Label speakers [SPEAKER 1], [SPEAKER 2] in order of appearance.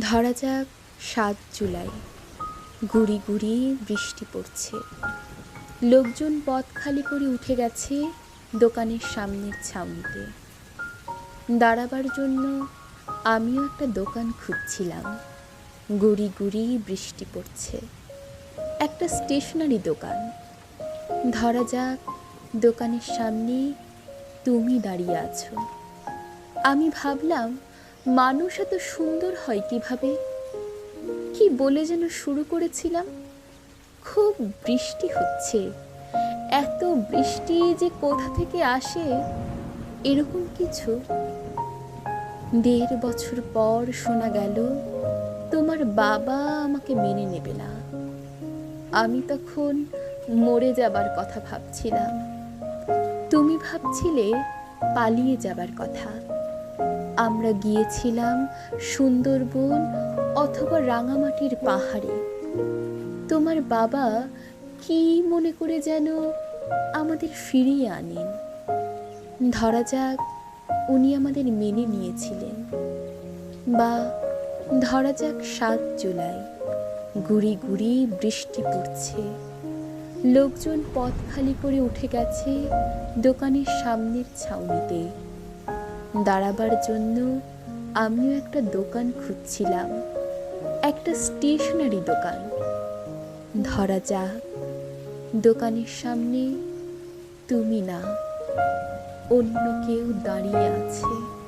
[SPEAKER 1] ধরা যাক সাত জুলাই। গুড়ি গুড়ি বৃষ্টি পড়ছে। লোকজন পথ খালি করে উঠে গেছে দোকানের সামনের ছাউনিতে। দাঁড়াবার জন্য আমিও একটা দোকান খুঁজছিলাম। গুড়ি গুড়ি বৃষ্টি পড়ছে। একটা স্টেশনারি দোকান। ধরা যাক দোকানের সামনে তুমি দাঁড়িয়ে আছো। আমি ভাবলাম মানুষ এত সুন্দর হয় কীভাবে? কি বলে যেন শুরু করেছিলাম? খুব বৃষ্টি হচ্ছে। এত বৃষ্টি যে কোথা থেকে আসে, এরকম কিছু? দেড় বছর পর শোনা গেল, তোমার বাবা আমাকে মেনে নেবে না। আমি তখন মরে যাবার কথা ভাবছিলাম। তুমি ভাবছিলে পালিয়ে যাবার কথা। আমরা গিয়েছিলাম সুন্দরবন অথবা রাঙামাটির পাহাড়ে। তোমার বাবা কি মনে করে যেন আমাদের ফিরিয়ে আনেন? ধরা যাক, উনি আমাদের মেনে নিয়েছিলেন। বা ধরা যাক সাত জুলাই, গুড়ি গুড়ি বৃষ্টি পড়ছে। লোকজন পথ খালি করে উঠে গেছে দোকানের সামনের ছাউনিতে। দাঁড়াবার জন্য আমিও একটা দোকান খুঁজছিলাম। একটা স্টেশনারি দোকান। ধরা যা দোকানের সামনে তুমি না, অন্য কেউ দাঁড়িয়ে আছে।